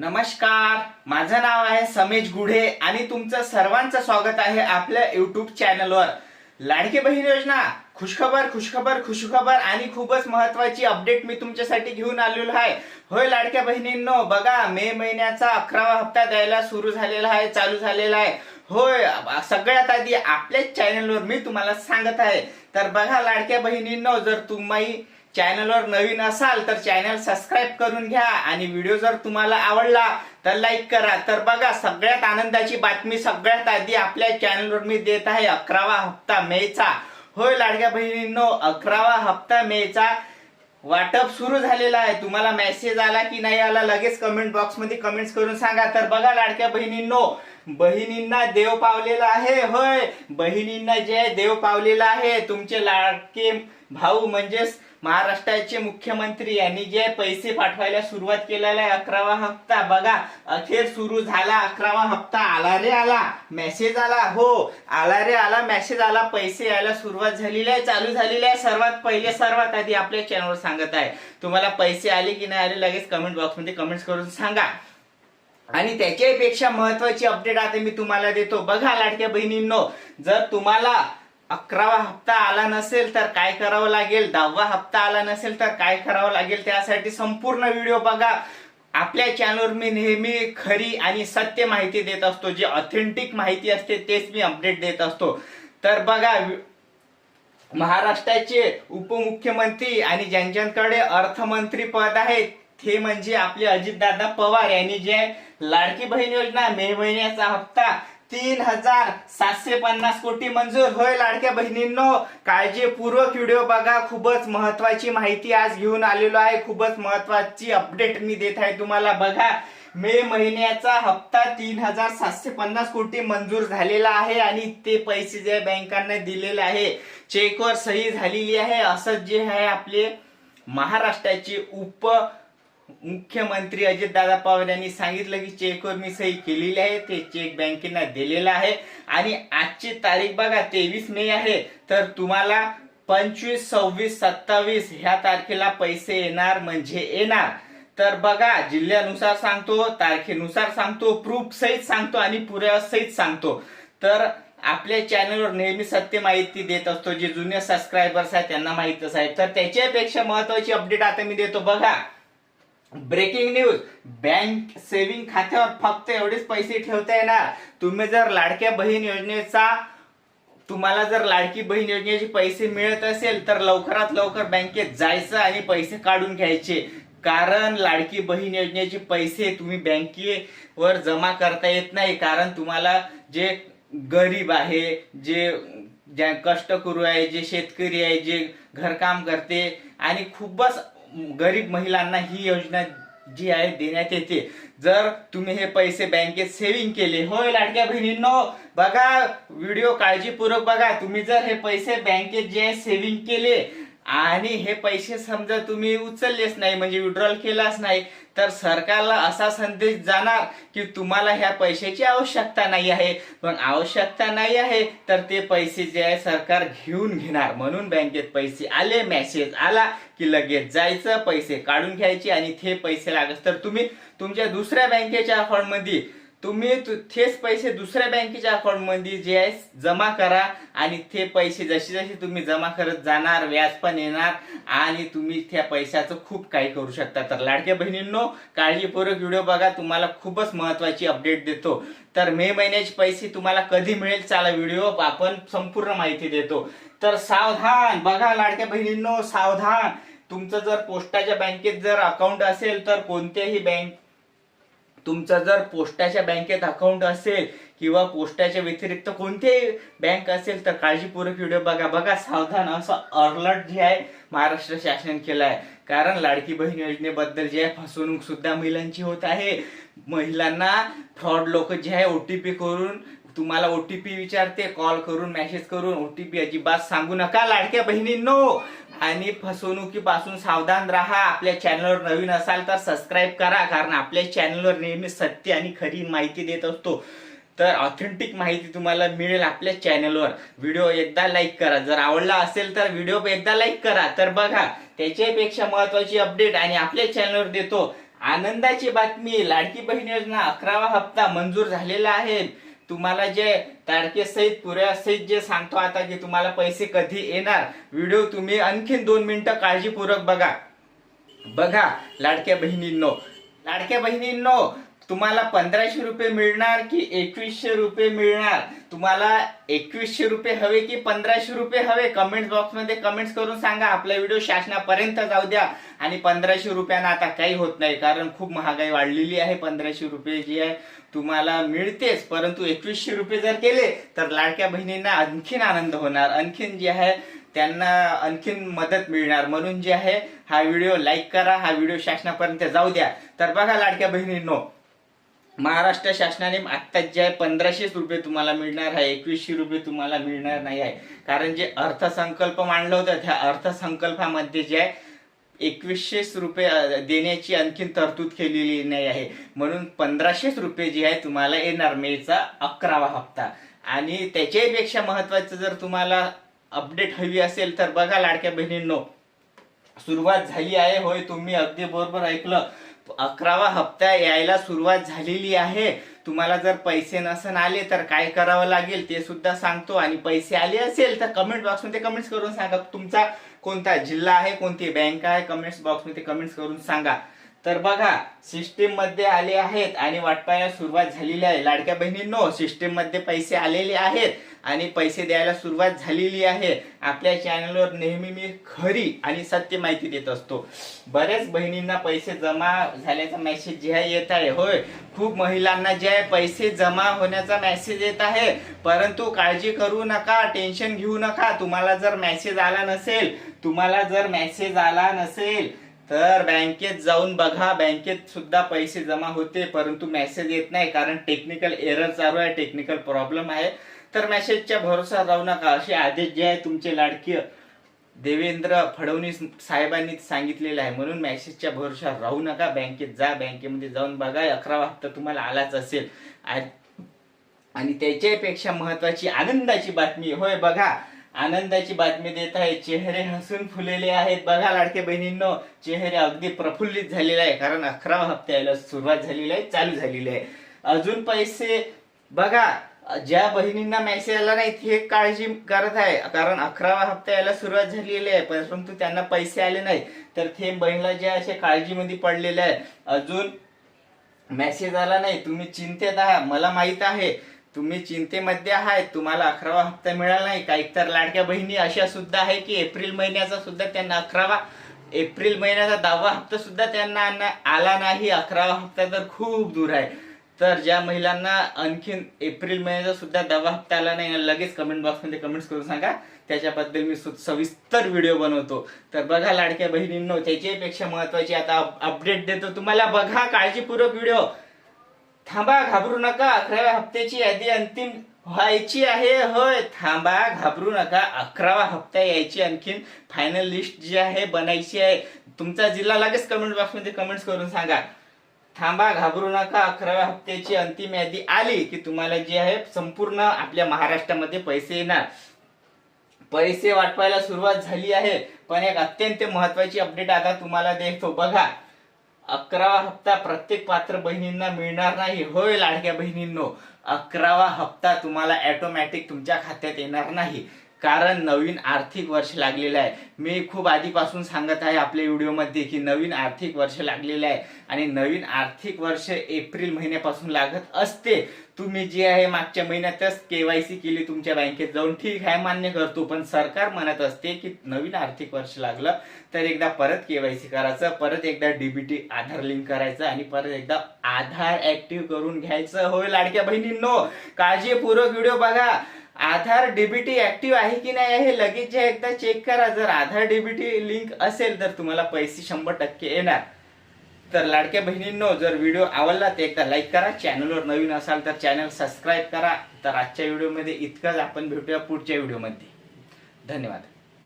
नमस्कार माझं नाव आहे समेश गुढे आणि तुमचं सर्वांचं स्वागत आहे आपल्या युट्यूब चॅनलवर लाडकी बहीण योजना खुशखबर खुशखबर खुशखबर आणि खूपच महत्वाची अपडेट मी तुमच्यासाठी घेऊन आलेलो आहे. होय लाडक्या बहिणींनो बघा मे महिन्याचा अकरावा हप्ता द्यायला सुरू झालेला आहे चालू झालेला आहे. होय सगळ्यात आधी आपल्याच चॅनलवर मी तुम्हाला सांगत आहे. तर बघा लाडक्या बहिणींनो जर तुम्ही चॅनलवर नवीन असाल तर चॅनल सबस्क्राईब करून घ्या. आणि व्हिडिओ जर तुम्हाला आवडला तर लाईक करा. तर बघा सगळ्यात आनंदाची बातमी सगळ्यात आधी आपल्या चॅनलवर मी देत आहे अकरावा हप्ता मेचा. होय लाडक्या बहिणींनो अकरावा हप्ता मेचा. वाटप सुरू झालेला आहे. तुम्हाला मेसेज आला की नाही आला लगेच कमेंट बॉक्समध्ये कमेंट्स करून सांगा. तर बघा लाडक्या बहिणींनो बहिणींना देव पावलेला आहे होय. बहिणींना जे देव पावलेला आहे तुमचे लाडके भाऊ म्हणजेच महाराष्ट्राचे मुख्यमंत्री यांनी जे पैसे पाठवायला सुरुवात केलेला आहे अकरावा हप्ता. बघा अखेर सुरू झाला अकरावा हप्ता आला रे आला. मेसेज आला हो. आला रे आला मेसेज आला पैसे यायला सुरुवात झालेली आहे चालू झालेली आहे. सर्वात पहिले सर्वात आधी आपल्या चॅनलवर सांगत आहे. तुम्हाला पैसे आले की नाही आले लगेच कमेंट बॉक्समध्ये कमेंट्स करून सांगा. आणि त्याच्यापेक्षा महत्वाची अपडेट आता मी तुम्हाला देतो. बघा लाडक्या बहिणींनो जर तुम्हाला अकरावा हप्ता आला नसेल तर काय करावं लागेल? दहावा हप्ता आला नसेल तर काय करावं लागेल? त्यासाठी संपूर्ण व्हिडिओ बघा. आपल्या चॅनलवर मी नेहमी खरी आणि सत्य माहिती देत असतो. जे ऑथेंटिक माहिती असते तेच मी अपडेट देत असतो. तर बघा महाराष्ट्राचे उपमुख्यमंत्री आणि ज्यांच्याकडे अर्थमंत्री पद आहे ते म्हणजे आपले अजितदादा पवार यांनी जे लाडकी बहीण योजना मे महिन्याचा हप्ता तीन हजार सातशे पन्नास कोटी मंजूर. होय लाडक्या बहिणींनो काळजीपूर्वक व्हिडिओ बघा. खूपच महत्वाची माहिती आज घेऊन आलेलो आहे. खूपच महत्वाची अपडेट मी देत आहे तुम्हाला. बघा मे महिन्याचा हप्ता तीन हजार सातशे पन्नास कोटी मंजूर झालेला आहे आणि ते पैसे जे बँकांना दिलेले आहे चेकवर सही झालेली आहे. असं जे आहे आपले महाराष्ट्राचे उप मुख्यमंत्री अजितदादा पवार यांनी सांगितलं की चेकवर मी सही केलेली आहे ते चेक बँकेना दिलेला आहे. आणि आजची तारीख बघा तेवीस मे आहे. तर तुम्हाला पंचवीस सव्वीस सत्तावीस ह्या तारखेला पैसे येणार म्हणजे येणार. तर बघा जिल्ह्यानुसार सांगतो तारखेनुसार सांगतो प्रूफ सहित सांगतो आणि पुरावा सहित सांगतो. तर आपल्या चॅनलवर नेहमी सत्य माहिती देत असतो जे जुने सबस्क्रायबर्स आहेत त्यांना माहितच आहे. तर त्याच्यापेक्षा महत्वाची अपडेट आता मी देतो बघा. ब्रेकिंग न्यूज बँक सेव्हिंग खात्यावर फक्त एवढेच पैसे ठेवता येणार. तुम्ही जर लाडक्या बहीण योजनेचा तुम्हाला जर लाडकी बहीण योजनेचे पैसे मिळत असेल तर लवकरात लवकर बँकेत जायचं आणि पैसे काढून घ्यायचे. कारण लाडकी बहीण योजनेचे पैसे तुम्ही बँकेवर जमा करता येत नाही. कारण तुम्हाला जे गरीब आहे जे ज्या कष्ट करू आहे जे शेतकरी आहे जे घरकाम करते आणि खूपच गरीब महिलांना ही योजना जी आहे देण्यात येते. जर तुम्ही हे पैसे बँकेत सेव्हिंग केले होय लाडक्या बहिणींनो बघा व्हिडिओ काळजीपूर्वक बघा. तुम्ही जर हे पैसे बँकेत जे आहे सेव्हिंग केले आणि हे पैसे समजा तुम्ही उचललेच नाही म्हणजे विड्रॉल केलाच नाही तर सरकारला असा संदेश जाणार की तुम्हाला ह्या पैशाची आवश्यकता नाही आहे. पण आवश्यकता नाही आहे तर ते पैसे जे आहे सरकार घेऊन घेणार. म्हणून बँकेत पैसे आले मेसेज आला की लगेच जायचं पैसे काढून घ्यायचे आणि ते पैसे लागत तर तुम्ही तुमच्या दुसऱ्या बँकेच्या अकाउंटमध्ये तुम्ही तेच पैसे दुसऱ्या बँकेच्या अकाउंटमध्ये जे आहे जमा करा आणि ते पैसे जसे जसे तुम्ही जमा करत जाणार व्याज पण येणार आणि तुम्ही त्या पैशाचं खूप काही करू शकता. तर लाडक्या बहिणींनो काळजीपूर्वक व्हिडिओ बघा. तुम्हाला खूपच महत्वाची अपडेट देतो. तर मे महिन्याचे पैसे तुम्हाला कधी मिळेल चाला व्हिडिओ आपण संपूर्ण माहिती देतो. तर सावधान बघा लाडक्या बहिणींनो सावधान. तुमचं जर पोस्टाच्या बँकेत जर अकाउंट असेल तर कोणत्याही बँक तुमचं जर पोस्टाच्या बँकेत अकाउंट असेल किंवा पोस्टाच्या व्यतिरिक्त कोणतेही बँक असेल तर काळजीपूर्वक व्हिडिओ बघा. बघा सावधान असं अलर्ट जे आहे महाराष्ट्र शासन केलं आहे कारण लाडकी बहीण योजनेबद्दल जे आहे फसवणूक सुद्धा महिलांची होत आहे. महिलांना फ्रॉड लोक जे आहे ओ टी पी करून तुम्हाला ओटीपी विचारते कॉल करून मेसेज करून ओटीपी अजिबात सांगू नका लाडक्या बहिणींनो. आणि फसवणुकीपासून सावधान राहा. आपल्या चॅनलवर नवीन असाल तर सबस्क्राईब करा कारण आपल्या चॅनलवर नेहमी सत्य आणि खरी माहिती देत असतो. तर ऑथेंटिक माहिती तुम्हाला मिळेल आपल्या चॅनलवर व्हिडिओ एकदा लाईक करा. जर आवडला असेल तर व्हिडिओ एकदा लाईक करा. तर बघा त्याच्यापेक्षा महत्वाची अपडेट आणि आपल्या चॅनलवर देतो. आनंदाची बातमी लाडकी बहीण योजना अकरावा हप्ता मंजूर झालेला आहे. तुम्हाला जे तारखेसहित पुऱ्यासहित जे सांगतो आता की तुम्हाला पैसे कधी येणार व्हिडिओ तुम्ही आणखीन दोन मिनिटं काळजीपूर्वक बघा. बघा लाडक्या बहिणींनो. लाडक्या बहिणींनो तुम्हाला पंधराशे रुपये मिळणार की एकवीसशे रुपये मिळणार? तुम्हाला एकवीसशे रुपये हवे की पंधराशे रुपये हवे? कमेंट बॉक्समध्ये कमेंट्स करून सांगा. आपला व्हिडिओ शासनापर्यंत जाऊ द्या. आणि पंधराशे रुपयानं आता काही होत नाही कारण खूप महागाई वाढलेली आहे. पंधराशे रुपये जी आहे तुम्हाला मिळतेच. परंतु एकवीसशे रुपये जर केले तर लाडक्या बहिणींना आणखीन आनंद होणार. आणखीन जे आहे त्यांना आणखीन मदत मिळणार. म्हणून जे आहे हा व्हिडिओ लाईक करा. हा व्हिडिओ शासनापर्यंत जाऊ द्या. तर बघा लाडक्या बहिणींनो महाराष्ट्र शासनाने आत्ता जे आहे पंधराशेच रुपये तुम्हाला मिळणार आहे एकवीसशे रुपये तुम्हाला मिळणार नाही आहे. कारण जे अर्थसंकल्प मांडलं होतं त्या अर्थसंकल्पामध्ये जे आहे एकवीसशेच रुपये देण्याची आणखीन तरतूद केलेली नाही आहे. म्हणून पंधराशेच रुपये जे आहे तुम्हाला येणार मेचा अकरावा हप्ता. आणि त्याच्यापेक्षा महत्वाचं जर तुम्हाला अपडेट हवी असेल तर बघा लाडक्या बहिणींनो सुरुवात झाली आहे होय तुम्ही अगदी बरोबर ऐकलं. अकरावा हप्ता यायला सुरुवात झालेली आहे. तुम्हाला जर पैसे नसन आले तर काय करावं लागेल ते सुद्धा सांगतो. आणि पैसे आले असेल तर कमेंट बॉक्समध्ये कमेंट्स करून सांगा. तुमचा कोणता जिल्हा आहे कोणती बँक आहे कमेंट्स बॉक्समध्ये कमेंट्स करून सांगा. तर बघा सिस्टीममध्ये आले आहेत आणि वाटपायला सुरुवात झालेली आहे. लाडक्या बहिणींनो सिस्टीममध्ये पैसे आलेले आहेत आणि पैसे द्यायला सुरुवात झालेली आहे. आपल्या चॅनलवर नेहमी मी खरी आणि सत्य माहिती देत असतो. बऱ्याच बहिणींना पैसे जमा झाल्याचा मेसेज जे आहे येत आहे. होय खूप महिलांना जे आहे पैसे जमा होण्याचा मेसेज येत आहे. परंतु काळजी करू नका टेन्शन घेऊ नका. तुम्हाला जर मेसेज आला नसेल तुम्हाला जर मेसेज आला नसेल तर बँकेत जाऊन बघा. बँकेत सुद्धा पैसे जमा होते परंतु मेसेज येत नाही. कारण टेक्निकल एरर चालू आहे टेक्निकल प्रॉब्लेम आहे. तर मेसेजच्या भरोसा राहू नका असे आदेश जे आहे तुमचे लाडकीय देवेंद्र फडणवीस साहेबांनी सांगितलेलं आहे. म्हणून मेसेजच्या भरोसा राहू नका बँकेत जा बँकेमध्ये जाऊन बघा अकरावा हप्ता तुम्हाला आलाच असेल. आणि त्याच्यापेक्षा महत्वाची आनंदाची बातमी होय बघा. आनंदाची बातमी देत आहे चेहरे हसून फुलेले आहेत. बघा लाडके बहिणींनो चेहरे अगदी प्रफुल्लित झालेले आहे कारण अकरावा हप्त्याला सुरुवात झालेली आहे चालू झालेली आहे. अजून पैसे बघा ज्या बहिणींना मेसेज आला नाही ते काळजी करत आहे. कारण अकरावा हप्ता यायला सुरुवात झालेली आहे परंतु त्यांना पैसे आले नाही. तर ते बहिणीला ज्या अशा काळजीमध्ये पडलेल्या आहे अजून मेसेज आला नाही. तुम्ही चिंतेत आहात. मला माहीत आहे तुम्ही चिंतेमध्ये आहात तुम्हाला अकरावा हप्ता मिळाला नाही. काही तर लाडक्या बहिणी अशा सुद्धा आहे की एप्रिल महिन्याचा सुद्धा त्यांना अकरावा एप्रिल महिन्याचा दहावा हप्ता सुद्धा त्यांना आला नाही. अकरावा हप्ता तर खूप दूर आहे. तर ज्या महिलांना आणखीन एप्रिल महिन्याचा सुद्धा दवा हप्ता आला नाही लगेच कमेंट बॉक्समध्ये कमेंट्स करून सांगा. त्याच्याबद्दल मी सविस्तर व्हिडिओ बनवतो. तर बघा लाडक्या बहिणींनो त्याच्यापेक्षा महत्वाची आता अपडेट देतो तुम्हाला. बघा काळजीपूर्वक व्हिडिओ थांबा घाबरू नका. अकराव्या हप्त्याची यादी अंतिम व्हायची आहे. होय थांबा घाबरू नका. अकरावा हप्ता यायची आणखीन फायनल लिस्ट जी आहे बनायची आहे. तुमचा जिल्हा लगेच कमेंट बॉक्समध्ये कमेंट्स करून सांगा. थांबा घाबरू नका. अकराव्या हप्त्याची अंतिम यादी आली की तुम्हाला जे आहे संपूर्ण आपल्या महाराष्ट्रामध्ये पैसे येणार. पैसे वाटवायला सुरुवात झाली आहे पण एक अत्यंत महत्वाची अपडेट आता तुम्हाला देतो. बघा अकरावा हप्ता प्रत्येक पात्र बहिणींना मिळणार नाही. होय लाडक्या बहिणींनो अकरावा हप्ता तुम्हाला ॲटोमॅटिक तुमच्या खात्यात येणार नाही. कारण नवीन आर्थिक वर्ष लागलेलं आहे. मी खूप आधीपासून सांगत आहे आपल्या व्हिडिओमध्ये की नवीन आर्थिक वर्ष लागलेलं आहे आणि नवीन आर्थिक वर्ष एप्रिल महिन्यापासून लागत असते. तुम्ही जे आहे मागच्या महिन्यातच केवायसी केली तुमच्या बँकेत जाऊन. ठीक आहे मान्य करतो पण सरकार म्हणत असते की नवीन आर्थिक वर्ष लागलं तर एकदा परत केवायसी करायचं परत एकदा डीबीटी आधार लिंक करायचं आणि परत एकदा आधार ऍक्टिव्ह करून घ्यायचं. होय लाडक्या बहिणींनो काळजीपूर्वक व्हिडिओ बघा. आधार डीबीटी ऍक्टिव्ह आहे की नाही हे लगेच जे एकदा चेक करा. जर आधार डीबीटी लिंक असेल तर तुम्हाला पैसे शंभर टक्के येणार. तर लाडक्या बहिणींनो जर व्हिडिओ आवडला तर एकदा लाईक करा. चॅनलवर नवीन असाल तर चॅनल सबस्क्राईब करा. तर आजच्या व्हिडिओमध्ये इतकंच. आपण भेटूया पुढच्या व्हिडिओमध्ये. धन्यवाद.